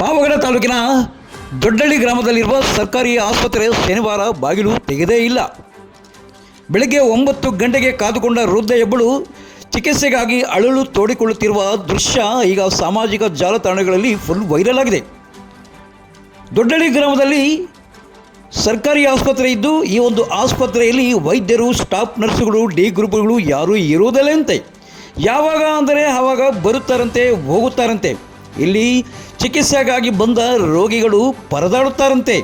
ಪಾವಗಡ ತಾಲೂಕಿನ ದೊಡ್ಡಳ್ಳಿ ಗ್ರಾಮದಲ್ಲಿರುವ ಸರ್ಕಾರಿ ಆಸ್ಪತ್ರೆ ಶನಿವಾರ ಬಾಗಿಲು ತೆಗೆದೇ ಇಲ್ಲ. ಬೆಳಗ್ಗೆ ಒಂಬತ್ತು ಗಂಟೆಗೆ ಕಾದುಕೊಂಡ ವೃದ್ಧೆಯೊಬ್ಬಳು ಚಿಕಿತ್ಸೆಗಾಗಿ ಅಳಲು ತೋಡಿಕೊಳ್ಳುತ್ತಿರುವ ದೃಶ್ಯ ಈಗ ಸಾಮಾಜಿಕ ಜಾಲತಾಣಗಳಲ್ಲಿ ಫುಲ್ ವೈರಲ್ ಆಗಿದೆ. ದೊಡ್ಡಳ್ಳಿ ಗ್ರಾಮದಲ್ಲಿ ಸರ್ಕಾರಿ ಆಸ್ಪತ್ರೆ ಇದ್ದು ಈ ಒಂದು ಆಸ್ಪತ್ರೆಯಲ್ಲಿ ವೈದ್ಯರು, ಸ್ಟಾಫ್ ನರ್ಸುಗಳು, ಡಿ ಗ್ರೂಪ್ಗಳು ಯಾರೂ ಇರುವುದಿಲ್ಲಂತೆ ಯಾವಾಗ ಅಂದರೆ ಆವಾಗ ಬರುತ್ತಾರಂತೆ, ಹೋಗುತ್ತಾರಂತೆ. ಇಲ್ಲಿ ಚಿಕಿತ್ಸೆಗಾಗಿ ಬಂದ ರೋಗಿಗಳು ಪರದಾಡುತ್ತಾರಂತೆ.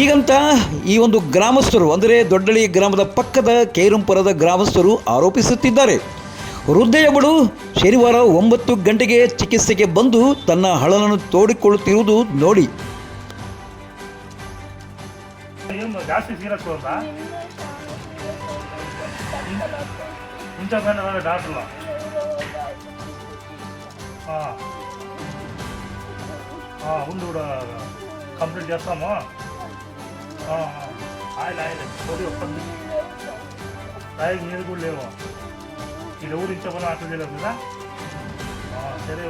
ಈಗಂತ ಈ ಒಂದು ಗ್ರಾಮಸ್ಥರು, ಅಂದರೆ ದೊಡ್ಡಳ್ಳಿ ಗ್ರಾಮದ ಪಕ್ಕದ ಕೇರುಂಪುರದ ಗ್ರಾಮಸ್ಥರು ಆರೋಪಿಸುತ್ತಿದ್ದಾರೆ. ವೃದ್ಧೆಯೊಬ್ಬಳು ಶನಿವಾರ ಒಂಬತ್ತು ಗಂಟೆಗೆ ಚಿಕಿತ್ಸೆಗೆ ಬಂದು ತನ್ನ ಹಳಲನ್ನು ತೋಡಿಕೊಳ್ಳುತ್ತಿರುವುದು ನೋಡಿ. ಜಾಸ್ತಿ ఆ ఉండు కంప్లీట్ చేస్తాము ఆయన ఆయన తోడి ఒప్పంది రాయి నీరు కూడా లేవు ఇది ఊరించకుండా అట్లా చేయలేదు కదా సరే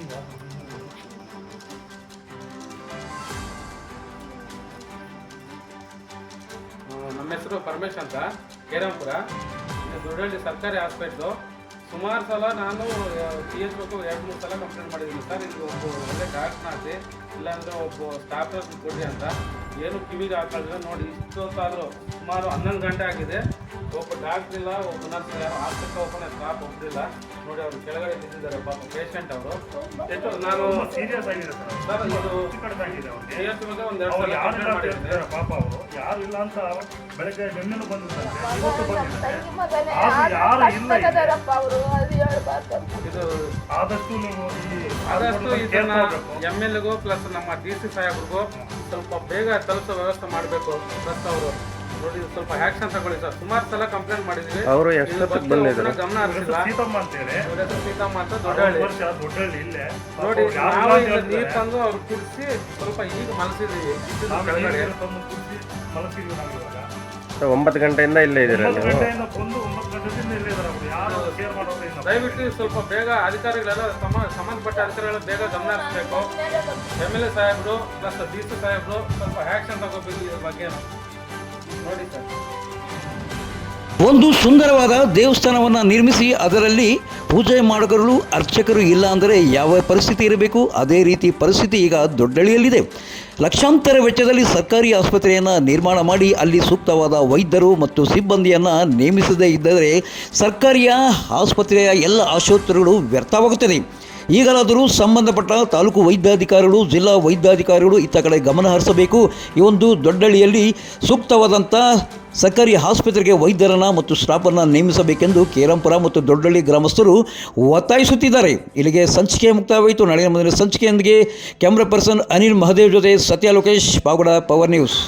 Yeah. ನಮ್ಮ ಹೆಸರು ಪರಮೇಶ್ ಅಂತ ಕೇರಂಪುರ. ದೊಡ್ಡಳ್ಳಿ ಸರ್ಕಾರಿ ಹಾಸ್ಪಿಟ್ಲು. ಸುಮಾರು ಸಲ ನಾನು ಸಿ ಎಚ್ ಬೇಕು ಎರಡು ಮೂರು ಸಲ ಕಂಪ್ಲೇಂಟ್ ಮಾಡಿದ್ದೀನಿ ಸರ್. ಇದು ಒಬ್ಬ ಒಳ್ಳೆ ಡಾಕ್ಟ್ರ್ ಹಾಕಿ ಇಲ್ಲಾಂದರೆ ಒಬ್ಬ ಸ್ಟಾಫ್ ಕೊಡಿ ಅಂತ. ಏನು ಕಿವಿಗೆ ಹಾಕಿದ್ರು ನೋಡಿ ಇಷ್ಟೊತ್ತಾದರೂ ಸುಮಾರು ಹನ್ನೊಂದು ಗಂಟೆ ಆಗಿದೆ. ಒಬ್ಬ ಡಾಕ್ಟ್ರ್ ಇಲ್ಲ ಒಬ್ಬ ನರ್ಸ್ ಇಲ್ಲ ಹಾಸ್ಪಿಟ್ಲ್ ಓಪನ್ ಸ್ಟಾಫ್ ಒಬ್ಬರಿಲ್ಲ ನೋಡಿ ಅವರು ಕೆಳಗಡೆ ಬಿದ್ದಿದ್ದಾರೆ ಪಾಪ ಪೇಷಂಟ್ ಅವರು. ಎಷ್ಟು ನಾನು ಸೀರಿಯಸ್ ಆಗಿದೆ ಸರ್ ಸರ್ ಇದು ಹೆಚ್ಚು ಆಗಿದೆ ಅವ್ರಿಗೆ ಸಿ ಎಚ್ ಬಗ್ಗೆ ಒಂದು ಎರಡು ಸಲ ಕಂಪ್ಲೇಂಟ್ ಮಾಡಿದ್ದೆ ಪಾಪ ಅವರು. ಯಾರು ಇಲ್ಲ ಅಂತ ಬೆಳಗ್ಗೆ ನಿನ್ನೆನೂ ಬಂದಿದ್ದಾರೆ ಇವತ್ತು ಬಂದಿದ್ದಾರೆ ಆದ್ರೂ ಯಾರು ಇಲ್ಲ ಇಲ್ಲಿ. ಕಷ್ಟದರಪ್ಪ ಅವರು ಅದು ಹೇಳ್ಬಾರ್ದು. ಇದು ಆದಷ್ಟು ನೀವು ಈ ಆದಷ್ಟು ಇದನ್ನ ಎಂ ಎಲ್ ಎಗೋ ಪ್ಲಸ್ ನಮ್ಮ ಡಿ ಸಿ ಸಾಹೇಬ್ರಿಗೂ ಸ್ವಲ್ಪ ಬೇಗ ತಲುಪಿಸೋ ವ್ಯವಸ್ಥೆ ಮಾಡಬೇಕು ಪ್ಲಸ್ ಅವರು. ನೋಡಿ ಸ್ವಲ್ಪ ಆಕ್ಷನ್ ತಗೊಳ್ಳಿ ಸರ್. ಸುಮಾರು ಸಲ ಕಂಪ್ಲೇಂಟ್ ಮಾಡಿದ್ವಿ. ಅವರು ಎಷ್ಟು ಗಮನ ಹರಿಸಿಲ್ಲ. ಸೀತಮ್ಮ ಅಂತೇಳಿ. ಇವ್ರ ಹೆಸರು ಸೀತಮ್ಮ ಅಂತ ದೊಡ್ಡಹಳ್ಳಿ ವರ್ಷ ದೊಡ್ಡಹಳ್ಳಿ ಇಲ್ಲೇ. ನೋಡಿ ಅವ್ರು ಯಾರು ನಾವು ಇಲ್ಲ ನೀರು ತಂದು ಅವ್ರು ಕುಡಿಸಿ ಸ್ವಲ್ಪ ಈಗ ಮಲಸಿದೀವಿ. ಇದ್ದಿದ್ದು ನಾವು ಕೆಳಗಡೆ. ತಂದು ಕುಡ್ಸಿ ಮಲಗಿದ್ವಿ ನಾವು ಇವಾಗ. ಸೊ ಒಂಬತ್ತು ಗಂಟೆಯಿಂದ ಇಲ್ಲೇ ಇದ್ದೀರಾ ಒಂಬತ್ತು ನೀವು? ಗಂಟೆಯಿಂದ ಬಂದು ಒಂಬತ್ತು ಗಂಟೆದಿಂದ ಇಲ್ಲೇ ಇದ್ದಾರೆ ಅವರು. ಯಾರು ಕೇರ್ ಮಾಡೋರು ಇಲ್ಲ. ದಯವಿಟ್ಟು ಸ್ವಲ್ಪ ಬೇಗ ಅಧಿಕಾರಿಗಳೆಲ್ಲ ಸಮ ಸಂಬಂಧಪಟ್ಟ ಅಧಿಕಾರಿಗಳು ಬೇಗ ಗಮನ ಹರಿಸಬೇಕು. ಎಂ ಎಲ್ ಎ ಸಾಹೇಬ್ರು ಪ್ಲಸ್ ಡಿ ಸಿ ಸಾಹೇಬ್ರು ಸ್ವಲ್ಪ ಆಕ್ಷನ್ ತಗೋಬೇಕು ಇದ್ರ ಬಗ್ಗೆ. ನೋಡಿ ಸರ್. ಒಂದು ಸುಂದರವಾದ ದೇವಸ್ಥಾನವನ್ನು ನಿರ್ಮಿಸಿ ಅದರಲ್ಲಿ ಪೂಜೆ ಮಾಡಗರಲು ಅರ್ಚಕರು ಇಲ್ಲ ಅಂದರೆ ಯಾವ ಪರಿಸ್ಥಿತಿ ಇರಬೇಕು? ಅದೇ ರೀತಿ ಪರಿಸ್ಥಿತಿ ಈಗ ದೊಡ್ಡಳಿಯಲ್ಲಿದೆ ಲಕ್ಷಾಂತರ ವೆಚ್ಚದಲ್ಲಿ ಸರ್ಕಾರಿ ಆಸ್ಪತ್ರೆಯನ್ನು ನಿರ್ಮಾಣ ಮಾಡಿ ಅಲ್ಲಿ ಸೂಕ್ತವಾದ ವೈದ್ಯರು ಮತ್ತು ಸಿಬ್ಬಂದಿಯನ್ನು ನೇಮಿಸದೇ ಇದ್ದರೆ ಸರ್ಕಾರಿಯ ಆಸ್ಪತ್ರೆಯ ಎಲ್ಲ ಆಸ್ಪತ್ರೆಗಳು ವ್ಯರ್ಥವಾಗುತ್ತದೆ. ಈಗಲಾದರೂ ಸಂಬಂಧಪಟ್ಟ ತಾಲೂಕು ವೈದ್ಯಾಧಿಕಾರಿಗಳು, ಜಿಲ್ಲಾ ವೈದ್ಯಾಧಿಕಾರಿಗಳು ಇತ್ತ ಕಡೆ ಗಮನ ಹರಿಸಬೇಕು. ಈ ಒಂದು ದೊಡ್ಡಳ್ಳಿಯಲ್ಲಿ ಸೂಕ್ತವಾದಂಥ ಸರ್ಕಾರಿ ಆಸ್ಪತ್ರೆಗೆ ವೈದ್ಯರನ್ನು ಮತ್ತು ಸ್ಟಾಫನ್ನು ನೇಮಿಸಬೇಕೆಂದು ಕೇರಂಪುರ ಮತ್ತು ದೊಡ್ಡಳ್ಳಿ ಗ್ರಾಮಸ್ಥರು ಒತ್ತಾಯಿಸುತ್ತಿದ್ದಾರೆ. ಇಲ್ಲಿಗೆ ಸಂಚಿಕೆ ಮುಕ್ತವಾಯಿತು ನಾಳೆ ಮುಂದಿನ ಸಂಚಿಕೆಯೊಂದಿಗೆ ಕ್ಯಾಮ್ರಾ ಪರ್ಸನ್ ಅನಿಲ್ ಮಹದೇವ್ ಜೊತೆ ಸತ್ಯ ಲೋಕೇಶ್ ಪವರ್ ನ್ಯೂಸ್.